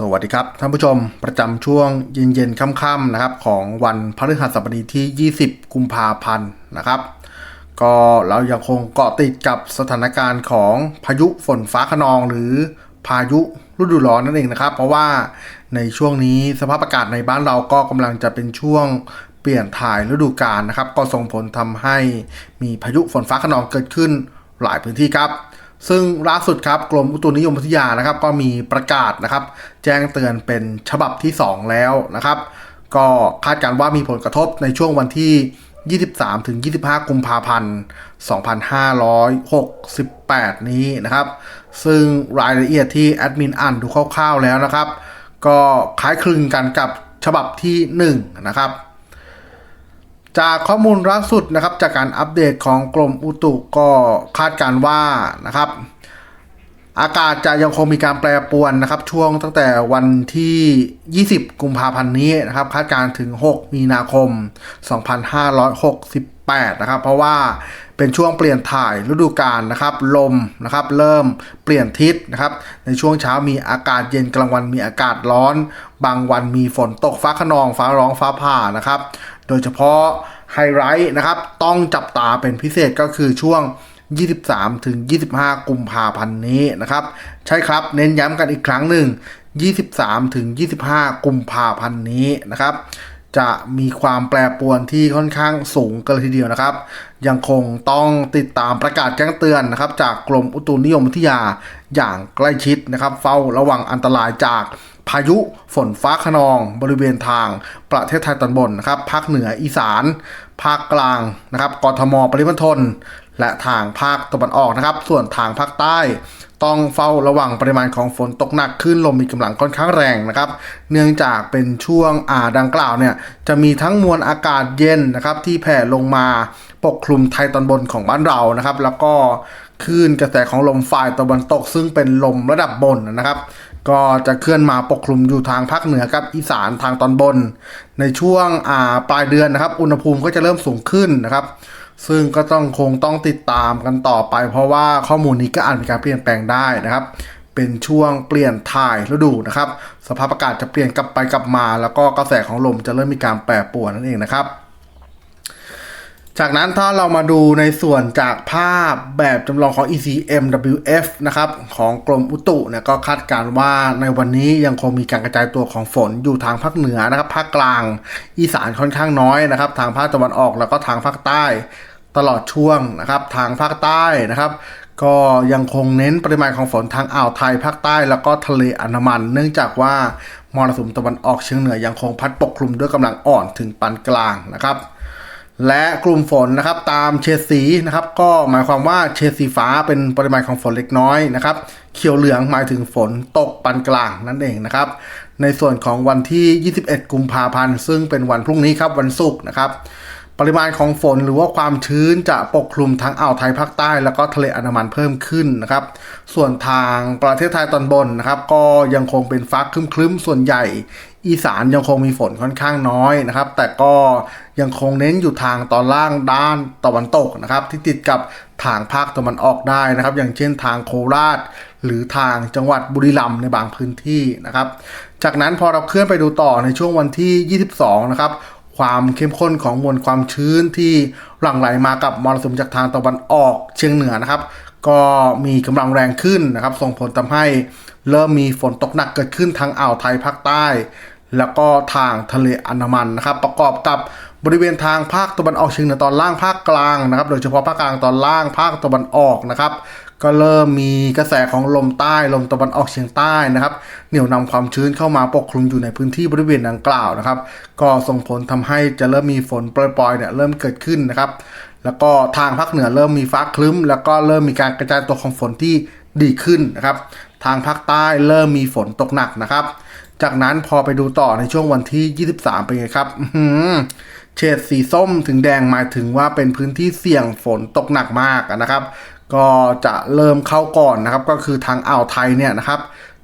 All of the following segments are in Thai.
สวัสดีครับท่านผู้ชมประจำช่วงเย็นๆค่ำๆนะครับของวันพฤหัสบดีที่ 20 กุมภาพันธ์นะครับ ก็เรายังคงเกาะติดกับสถานการณ์ของพายุฝนฟ้าขนองหรือพายุฤดูร้อนนั่นเองนะครับ เพราะว่าในช่วงนี้สภาพอากาศในบ้านเราก็กำลังจะเป็นช่วงเปลี่ยนถ่ายฤดูกาลนะครับ ก็ส่งผลทำให้มีพายุฝนฟ้าขนองเกิดขึ้นหลายพื้นที่ครับ ซึ่งล่าสุดครับกรมอุตุนิยมวิทยานะครับ ก็มีประกาศนะครับ แจ้งเตือนเป็นฉบับที่ 2 แล้วนะครับ ก็คาดการณ์ว่ามีผลกระทบในช่วงวันที่ 23 ถึง 25 กุมภาพันธ์ 2568 นี้นะครับ ซึ่งรายละเอียดที่แอดมินอ่านดูคร่าวๆแล้วนะครับ ก็คล้ายคลึงกันกับฉบับที่ 1 นะครับ จากข้อมูลล่าสุดนะครับจากการอัปเดตของกรมอุตุก็คาดการว่านะครับ อากาศจะยังคงมีการแปรปรวนนะครับ ช่วงตั้งแต่วันที่ 20 กุมภาพันธ์นี้นะครับ คาดการถึง 6 มีนาคม 2568 นะครับ เพราะว่าเป็นช่วงเปลี่ยนถ่ายฤดูกาลนะครับ ลมนะครับ เริ่มเปลี่ยนทิศนะครับ ในช่วงเช้ามีอากาศเย็นกลางวันมีอากาศร้อน บางวันมีฝนตกฟ้าขนองฟ้าร้องฟ้าผ่านะครับ โดยเฉพาะไฮไลท์นะครับต้องจับตาเป็นพิเศษก็คือช่วง 23 ถึง 25 กุมภาพันธ์นี้นะครับ ใช่ครับเน้นย้ำกันอีกครั้งหนึ่ง 23 ถึง 25 กุมภาพันธ์นี้นะครับ จะมีความแปรปรวนที่ค่อนข้างสูงกันเลยทีเดียวนะครับ ยังคงต้องติดตามประกาศแจ้งเตือนนะครับ จากกรมอุตุนิยมวิทยาอย่างใกล้ชิดนะครับ เฝ้าระวังอันตรายจาก พายุฝนฟ้าขนอง บริเวณทางประเทศไทยตอนบนนะครับภาคเหนืออีสาน ภาคกลางนะครับกทมปริมณฑลและทางภาคตะวันออกนะครับ ส่วนทางภาคใต้ ต้องเฝ้าระวังปริมาณของฝนตกหนักขึ้นลมมีกำลังค่อนข้างแรงนะครับ เนื่องจากเป็นช่วงอ่าดังกล่าวเนี่ยจะมีทั้งมวลอากาศเย็นนะครับที่แผ่ลงมาปกคลุมไทยตอนบนของบ้านเรานะครับ แล้วก็คลื่นกระแสของลมฝ่ายตะวันตกซึ่งเป็นลมระดับบนนะครับ ก็จะเคลื่อนมาปกคลุมอยู่ทางภาคเหนือกับอีสานทางตอนบน ในช่วงอ่าปลายเดือนนะครับ อุณหภูมิก็จะเริ่มสูงขึ้นนะครับ ซึ่งก็ต้องคงต้องติดตามกันต่อไป เพราะว่าข้อมูลนี้ก็อาจมีการเปลี่ยนแปลงได้นะครับ เป็นช่วงเปลี่ยนถ่ายฤดูนะครับ สภาพอากาศจะเปลี่ยนกลับไปกลับมา แล้วก็กระแสของลมจะเริ่มมีการแปรปรวนนั่นเองนะครับ จากนั้นถ้าเรามาดูในส่วนจากภาพแบบจำลองของ ECMWF นะครับของกรมอุตุเนี่ยก็คาดการณ์ว่าในวันนี้ยังคงมีการกระจายตัวของฝนอยู่ทางภาคเหนือนะครับภาคกลาง อีสานค่อนข้างน้อยนะครับ ทางภาคตะวันออกแล้วก็ทางภาคใต้ตลอดช่วงนะครับ ทางภาคใต้นะครับ ก็ยังคงเน้นปริมาณของฝนทางอ่าวไทยภาคใต้ แล้วก็ทะเลอันดามัน เนื่องจากว่ามรสุมตะวันออกเฉียงเหนือยังคงพัดปกคลุมด้วยกำลังอ่อนถึงปานกลางนะครับ และกลุ่มฝนนะครับตามเฉดสีนะครับก็หมายความว่าเฉดสีฟ้าเป็นปริมาณของฝนเล็กน้อยนะครับเขียวเหลืองหมายถึงฝนตกปานกลางนั่นเองนะครับในส่วนของวันที่ 21 กุมภาพันธ์ ซึ่งเป็นวันพรุ่งนี้ครับวันศุกร์นะครับ ปริมาณของฝนหรือว่าความชื้นจะปกคลุมทั้งอ่าวไทยภาคใต้ แล้วก็ทะเลอันดามันเพิ่มขึ้นนะครับ ส่วนทางประเทศไทยตอนบนนะครับ ก็ยังคงเป็นฟ้าครึ้มๆส่วนใหญ่ อีสานยังคงมีฝนค่อนข้างน้อยนะครับ แต่ก็ยังคงเน้นอยู่ทางตอนล่างด้านตะวันตกนะครับ ที่ติดกับทางภาคตะวันออกได้นะครับ อย่างเช่นทางโคราช หรือทางจังหวัดบุรีรัมย์ในบางพื้นที่นะครับ จากนั้นพอเราเคลื่อนไปดูต่อในช่วงวันที่ 22 นะครับ ความเข้มข้นของมวลความชื้นที่หลั่งไหลมากับมรสุมจากทางตะวันออกเฉียงเหนือนะครับ ก็มีกำลังแรงขึ้นนะครับ ส่งผลทำให้เริ่มมีฝนตกหนักเกิดขึ้นทางอ่าวไทยภาคใต้ แล้วก็ทางทะเลอันดามันนะครับ ประกอบกับบริเวณทางภาคตะวันออกเฉียงเหนือตอนล่างภาคกลางนะครับ โดยเฉพาะภาคกลางตอนล่างภาคตะวันออกนะครับ ก็เริ่มมีกระแสของลมใต้ลมตะวันออกเฉียงใต้นะครับ เหนี่ยวนำความชื้นเข้ามาปกคลุมอยู่ในพื้นที่บริเวณดังกล่าวนะครับ ก็ส่งผลทำให้จะเริ่มมีฝนปล่อยๆเนี่ยเริ่มเกิดขึ้นนะครับ แล้วก็ทางภาคเหนือเริ่มมีฟ้าคลึ้ม แล้วก็เริ่มมีการกระจายตัวของฝนที่ดีขึ้นนะครับ ทางภาคใต้เริ่มมีฝนตกหนักนะครับ จากนั้นพอไปดูต่อในช่วงวันที่ 23 เป็นไงครับเฉดสีส้มถึงแดงหมายถึงว่าเป็นพื้นที่เสี่ยงฝนตกหนักมากนะครับ ก็จะเริ่มเข้าก่อนนะครับ ก็คือทางอ่าวไทยเนี่ยนะครับ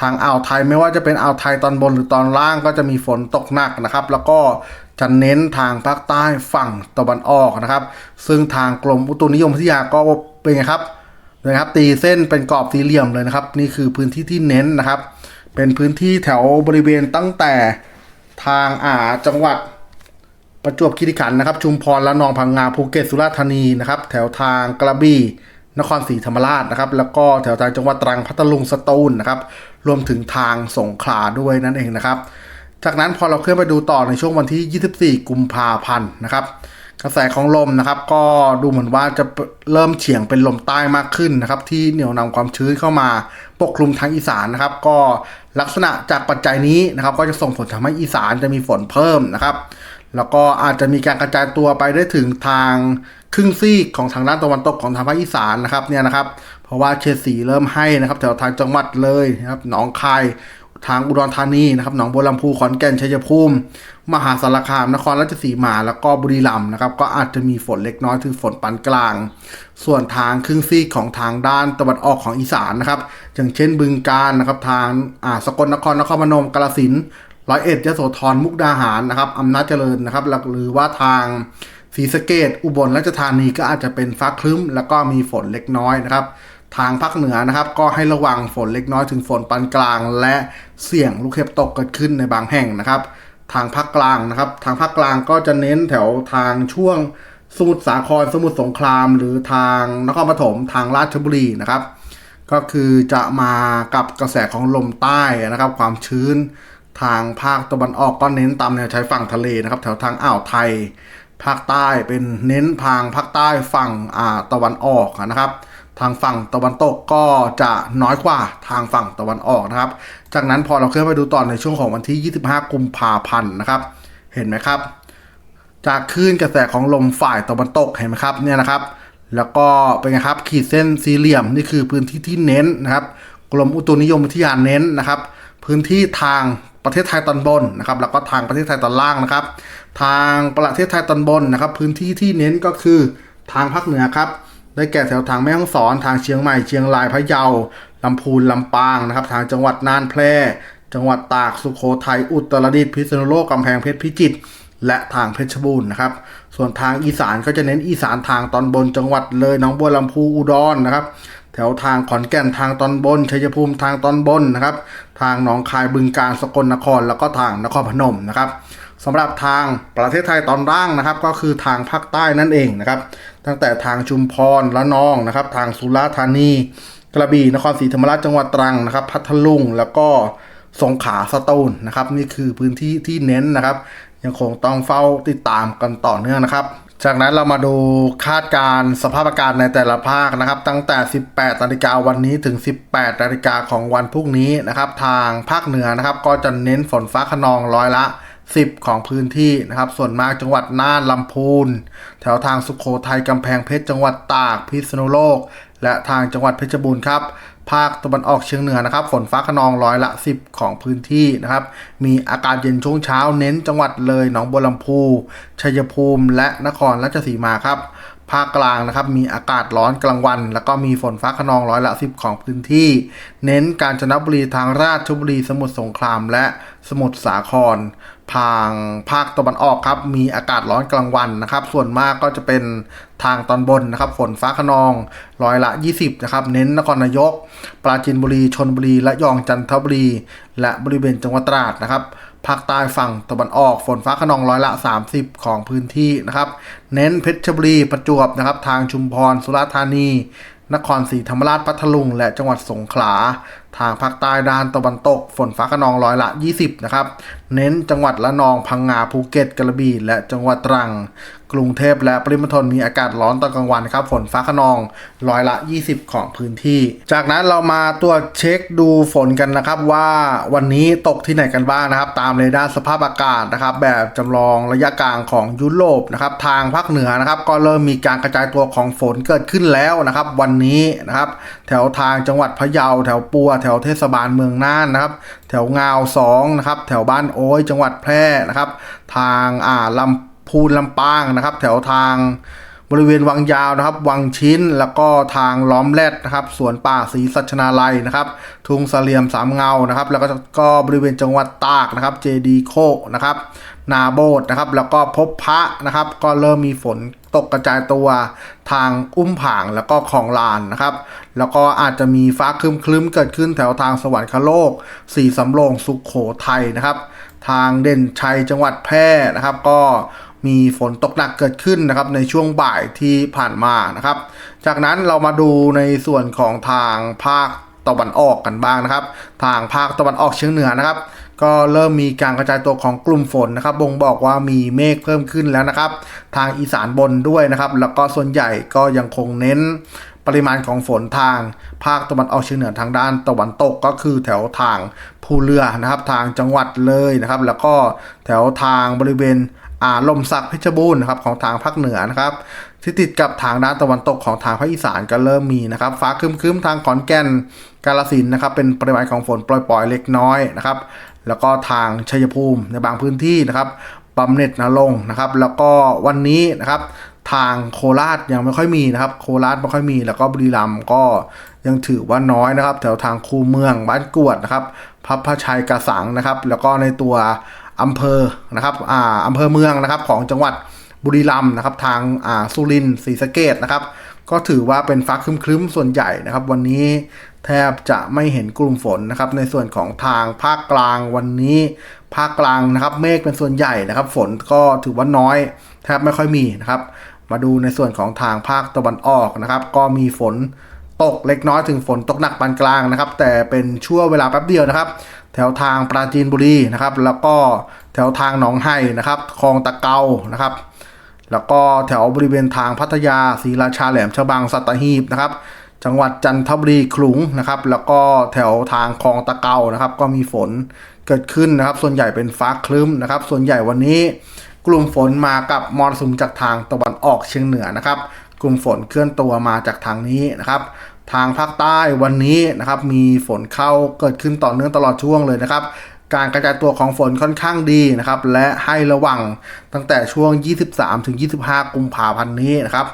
ทางอ่าวไทยไม่ว่าจะเป็นอ่าวไทยตอนบนหรือตอนล่างก็จะมีฝนตกหนักนะครับ แล้วก็จะเน้นทางภาคใต้ฝั่งตะวันออกนะครับ ซึ่งทางกรมอุตุนิยมวิทยาก็เป็นไงครับนะครับ ตีเส้นเป็นกรอบสี่เหลี่ยมเลยนะครับ นี่คือพื้นที่ที่เน้นนะครับ เป็นพื้นที่แถวบริเวณตั้งแต่ทางอ่าจังหวัดประจวบคีรีขันธ์นะครับ ชุมพรละนองพังงาภูเก็ตสุราษฎร์ธานีนะครับ แถวทางกระบี่ นครศรีธรรมราชนะครับ แล้วก็แถวทางจังหวัดตรังพัทลุงสตูลนะครับ รวมถึงทางสงขลาด้วยนั่นเองนะครับ จากนั้นพอเราเคลื่อนไปดูต่อในช่วงวันที่ 24 กุมภาพันธ์นะครับ กระแสของลมนะครับ ก็ดูเหมือนว่าจะเริ่มเฉียงเป็นลมใต้มากขึ้นนะครับ ที่เหนี่ยวนำความชื้นเข้ามาปกคลุมทางอีสานนะครับ ก็ลักษณะจากปัจจัยนี้นะครับ ก็จะส่งผลทำให้อีสานจะมีฝนเพิ่มนะครับ แล้วก็อาจจะมีการกระจายตัวไปได้ถึงทางครึ่งซีกของทางด้านตะวันตกของทางภาคอีสานนะครับเนี่ยนะครับ เพราะว่าเฉดสีเริ่มให้นะครับแถวทางจังหวัดเลยนะครับหนองคายทางอุดรธานีนะครับหนองบัวลำพูขอนแก่นชัยภูมิ มหาสารคาม นครราชสีมา แล้วก็บุรีรัมย์นะครับ ก็อาจจะมีฝนเล็กน้อยถึงฝนปานกลาง ส่วนทางครึ่งซีกของทางด้านตะวันออกของอีสานนะครับ อย่างเช่นบึงกาฬนะครับ ทางอ่าสกลนครนครพนมกาฬสินธ ร้อยเอ็ดยโสธรมุกดาหารนะครับอำนาจเจริญนะครับหรือว่าทางศรีสะเกดอุบลราชธานีก็อาจจะเป็นฟ้าครึ้ม แล้วก็มีฝนเล็กน้อยนะครับ ทางภาคเหนือนะครับ ก็ให้ระวังฝนเล็กน้อยถึงฝนปานกลาง และเสี่ยงลูกเห็บตกเกิดขึ้นในบางแห่งนะครับ ทางภาคกลางนะครับ ทางภาคกลางก็จะเน้นแถวทางช่วงสมุทรสาครสมุทรสงคราม หรือทางนครปฐมทางราชบุรีนะครับ ก็คือจะมากับกระแสของลมใต้นะครับ ความชื้น ทางภาคตะวันออกก็เน้นตามแนวชายฝั่งทะเลนะครับ แถวทางอ่าวไทย ภาคใต้เป็นเน้นทางภาคใต้ฝั่งอ่าตะวันออกนะครับ ทางฝั่งตะวันตกก็จะน้อยกว่าทางฝั่งตะวันออกนะครับ จากนั้นพอเราเคลื่อนไปดูต่อในช่วงของวันที่ 25 กุมภาพันธ์นะครับ เห็นไหมครับ จากคลื่นกระแสของลมฝ่ายตะวันตกเห็นไหมครับเนี่ยนะครับ แล้วก็เป็นไงครับขีดเส้นสี่เหลี่ยมนี่คือพื้นที่ที่เน้นนะครับ กรมอุตุนิยมวิทยาเน้นนะครับ พื้นที่ทาง ประเทศไทยตอนบนนะครับแล้วก็ทางประเทศไทยตอนล่างนะครับ ทางประเทศไทยตอนบนนะครับ พื้นที่ที่เน้นก็คือทางภาคเหนือครับได้แก่แถวทางแม่ฮ่องสอน ทางเชียงใหม่เชียงรายพะเยาลำพูนลำปางนะครับ ทางจังหวัดน่านแพร่ จังหวัดตากสุโขทัยอุตรดิตถ์พิษณุโลกกำแพงเพชรพิจิตรและทางเพชรบูรณ์นะครับ ส่วนทางอีสานก็จะเน้นอีสานทางตอนบนจังหวัดเลยหนองบัวลำพูอุดรนะครับ แถวทางขอนแก่นทางตอนบนชัยภูมิทางตอนบนนะครับ ทางหนองคายบึงกาฬสกลนคร แล้วก็ทางนครพนมนะครับสำหรับทางประเทศไทยตอนล่างนะครับ ก็คือทางภาคใต้นั่นเองนะครับ ตั้งแต่ทางชุมพรละนองนะครับ ทางสุราษฎร์ธานี กระบี่นครศรีธรรมราชจังหวัดตรังนะครับ พัทลุงแล้วก็สงขลาสตูลนะครับ นี่คือพื้นที่ที่เน้นนะครับ ยังคงต้องเฝ้าติดตามกันต่อเนื่องนะครับ จากนั้นเรามาดูคาดการสภาพอากาศในแต่ละภาคนะครับ ตั้งแต่ 18นาฬิกาวันนี้ถึง 18นาฬิกาของวันพรุ่งนี้นะครับ ทางภาคเหนือนะครับ ก็จะเน้นฝนฟ้าขนองร้อยละ 10 ของพื้นที่นะครับ ส่วนมากจังหวัดน่านลำพูน แถวทางสุขโขทัยกำแพงเพชรจังหวัดตากพิษณุโลก และทางจังหวัดเพชรบูรณ์ครับ ภาคตะวันออกเฉียงเหนือนะครับ ฝนฟ้าขนองร้อยละ 10 ของพื้นที่นะครับ มีอากาศเย็นช่วงเช้าเน้นจังหวัดเลยหนองบัวลำพู ชัยภูมิ และนครราชสีมาครับภาคกลางนะครับมีอากาศร้อนกลางวัน แล้วก็มีฝนฟ้าขนองร้อยละ 10 ของพื้นที่ เน้นกาญจนบุรีทางราชบุรีสมุทรสงครามและสมุทรสาคร ทางภาคตะวันออกครับ มีอากาศร้อนกลางวันนะครับ ส่วนมากก็จะเป็นทางตอนบนนะครับ ฝนฟ้าขนองร้อยละ 20 นะครับ เน้นนครนายก ปราจีนบุรีชนบุรีและยองจันทบุรี และบริเวณจังหวัดตราดนะครับภาคใต้ฝั่งตะวันออกฝนฟ้าขนองร้อยละ 30 ของพื้นที่นะครับ เน้นเพชรบุรีประจวบนะครับ ทางชุมพรสุราษฎร์ธานี นครศรีธรรมราชพัทลุง และจังหวัดสงขลา ทางภาคใต้ด้านตะวันตก ฝนฟ้าขนองร้อยละ 20 นะครับเน้นจังหวัดละนองพังงาภูเก็ตกระบี่และจังหวัดตรัง กรุงเทพและปริมณฑลมีอากาศร้อนตอนกลางวันครับ ฝนฟ้าขนองร้อยละ 20 ของพื้นที่ จากนั้นเรามาตรวจเช็คดูฝนกันนะครับว่าวันนี้ตกที่ไหนกันบ้างนะครับ ตามเรดาร์สภาพอากาศนะครับ แบบจำลองระยะกลางของยุโรปนะครับทางภาคเหนือนะครับ ก็เริ่มมีการกระจายตัวของฝนเกิดขึ้นแล้วนะครับ วันนี้นะครับ แถวทางจังหวัดพะเยา แถวปัว แถวเทศบาลเมืองน่านนะครับ แถวงาวสองนะครับ แถวบ้านโอ้ยจังหวัดแพร่นะครับ ทางอ่าลำพูนลำปางนะครับ แถวทางบริเวณวังยาวนะครับ วังชิ้นแล้วก็ทางล้อมแรดนะครับสวนป่าศรีสัชนาลัยนะครับ ทุ่งเสลียมสามเงานะครับ แล้วก็ก็บริเวณจังหวัดตากนะครับ เจดีโคนะครับ นาโบดนะครับ แล้วก็พบพระนะครับ ก็เริ่มมีฝนตกกระจายตัวทางอุ้มผางแล้วก็คลองลานนะครับ แล้วก็อาจจะมีฟ้าคลึ้มๆเกิดขึ้นแถวทางสวรรคโลก สีสำโรงสุขโขทัยนะครับ ทางเด่นชัยจังหวัดแพร่นะครับ ก็มีฝนตกหนักเกิดขึ้นนะครับในช่วงบ่ายที่ผ่านมานะครับ จากนั้นเรามาดูในส่วนของทางภาคตะวันออกกันบ้างนะครับ ทางภาคตะวันออกเฉียงเหนือนะครับ ก็เริ่มมีการกระจายตัวของกลุ่มฝนนะครับ บ่งบอกว่ามีเมฆเพิ่มขึ้นแล้วนะครับ ทางอีสานบนด้วยนะครับ แล้วก็ส่วนใหญ่ก็ยังคงเน้นปริมาณของฝนทางภาคตะวันออกเฉียงเหนือทางด้านตะวันตกก็คือแถวทางภูเรือนะครับ ทางจังหวัดเลยนะครับ แล้วก็แถวทางบริเวณอ่าลมสักเพชรบูรณ์นะครับของทางภาคเหนือนะครับ ที่ติดกับทางด้านตะวันตกของทางภาคอีสานก็เริ่มมีนะครับ ฟ้าครึ้มๆทางขอนแก่นกาลสินนะครับเป็นปริมาณของฝนปล่อยๆเล็กน้อยนะครับ แล้วก็ทางชัยภูมิในบางพื้นที่นะครับบำเหน็จนรงนะครับ แล้วก็วันนี้นะครับ ทางโคราชยังไม่ค่อยมีนะครับ โคราชไม่ค่อยมี แล้วก็บุรีรัมย์ก็ยังถือว่าน้อยนะครับ แถวทางคูเมืองบ้านกวดนะครับพับพระชัยกระสังนะครับ แล้วก็ในตัวอำเภอนะครับอ่าอำเภอเมืองนะครับของจังหวัดบุรีรัมย์นะครับ ทางอ่าสุรินทร์ศรีสะเกดนะครับ ก็ถือว่าเป็นฟ้าครึ้มๆส่วนใหญ่นะครับ วันนี้ แทบจะไม่เห็นกลุ่มฝนนะครับ ในส่วนของทางภาคกลางวันนี้ ภาคกลางนะครับ เมฆเป็นส่วนใหญ่นะครับ ฝนก็ถือว่าน้อยแทบไม่ค่อยมีนะครับ มาดูในส่วนของทางภาคตะวันออกนะครับ ก็มีฝนตกเล็กน้อยถึงฝนตกหนักปานกลางนะครับ แต่เป็นชั่วเวลาแป๊บเดียวนะครับ แถวทางปราจีนบุรีนะครับ แล้วก็แถวทางหนองไห่นะครับคลองตะเกานะครับ แล้วก็แถวบริเวณทางพัทยาศรีราชาแหลมฉบังสัตหีบนะครับ จังหวัดจันทบุรีขลุงนะครับ แล้วก็แถวทางคลองตะเกานะครับ ก็มีฝนเกิดขึ้นนะครับ ส่วนใหญ่เป็นฟ้าคลึ้มนะครับ ส่วนใหญ่วันนี้กลุ่มฝนมากับมรสุมจากทางตะวันออกเฉียงเหนือนะครับ กลุ่มฝนเคลื่อนตัวมาจากทางนี้นะครับ ทางภาคใต้วันนี้นะครับ มีฝนเข้าเกิดขึ้นต่อเนื่องตลอดช่วงเลยนะครับการกระจายตัวของฝนค่อนข้างดีนะครับ และให้ระวังตั้งแต่ช่วง 23-25 กุมภาพันธ์นี้นะครับ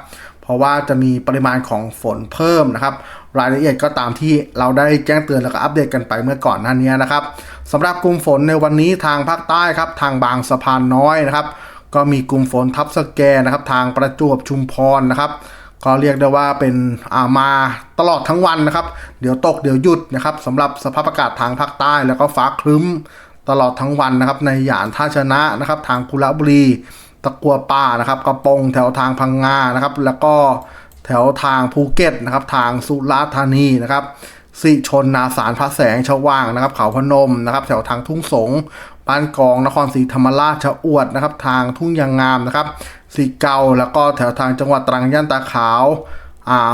เพราะว่าจะมีปริมาณของฝนเพิ่มนะครับ รายละเอียดก็ตามที่เราได้แจ้งเตือนแล้วก็อัปเดตกันไปเมื่อก่อนหน้านี้นะครับสำหรับกลุ่มฝนในวันนี้ทางภาคใต้ครับทางบางสะพานน้อยนะครับ ก็มีกลุ่มฝนทับสแกนะครับทางประจวบชุมพรนะครับก็เรียกได้ว่าเป็นอามาตลอดทั้งวันนะครับ เดี๋ยวตกเดี๋ยวหยุดนะครับสำหรับสภาพอากาศทางภาคใต้แล้วก็ฟ้าครึ้มตลอดทั้งวันนะครับในหยานท่าชนะนะครับ ทางกุระบุรี ตะกัวป่านะครับกระปงแถวทางพังงานะครับ แล้วก็แถวทางภูเก็ตนะครับ ทางสุราษฎร์ธานีนะครับสิชนนาสารพระแสงชว่างนะครับ เขาพนมนะครับ แถวทางทุ่งสงบ้านกองนครศรีธรรมราชชะอวดนะครับ ทางทุ่งยางงามนะครับสีเกาแล้วก็แถวทางจังหวัดตรังย่านตาขาวอ่า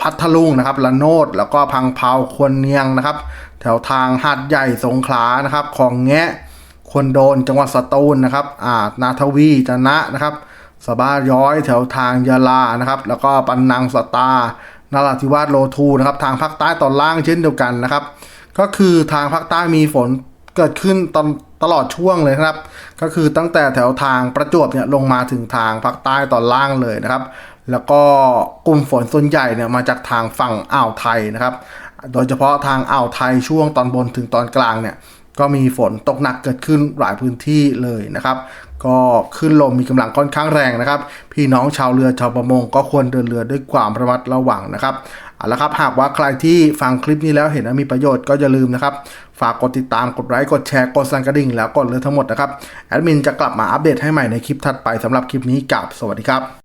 พัทลุงนะครับละโนดแล้วก็พังเผาควนเนียงนะครับ แถวทางหาดใหญ่สงขลานะครับของแงะ คนโดนจังหวัดสตูลนะครับอ่านาทวีจนะนะครับสบ้าย้อยแถวทางยะลานะครับ แล้วก็ปันนังสตานราธิวาสโลทูนะครับทางภาคใต้ตอนล่างเช่นเดียวกันนะครับ ก็คือทางภาคใต้มีฝนเกิดขึ้นตอนตลอดช่วงเลยครับ ก็คือตั้งแต่แถวทางประจวบเนี่ยลงมาถึงทางภาคใต้ตอนล่างเลยนะครับ แล้วก็กลุ่มฝนส่วนใหญ่เนี่ยมาจากทางฝั่งอ่าวไทยนะครับ โดยเฉพาะทางอ่าวไทยช่วงตอนบนถึงตอนกลางเนี่ย ก็มีฝนตกหนักเกิดขึ้นหลายพื้นที่เลยนะครับ ก็ขึ้นลมมีกำลังค่อนข้างแรงนะครับ พี่น้องชาวเรือชาวประมงก็ควรเดินเรือด้วยความระมัดระวังนะครับเอาละครับหากว่าใครที่ฟังคลิปนี้แล้วเห็นว่ามีประโยชน์ก็อย่าลืมนะครับ ฝากกดติดตามกดไลค์กดแชร์กดสั่นกระดิ่งแล้วกดเลยทั้งหมดนะครับแอดมินจะกลับมาอัปเดตให้ใหม่ในคลิปถัดไปสำหรับคลิปนี้กับสวัสดีครับ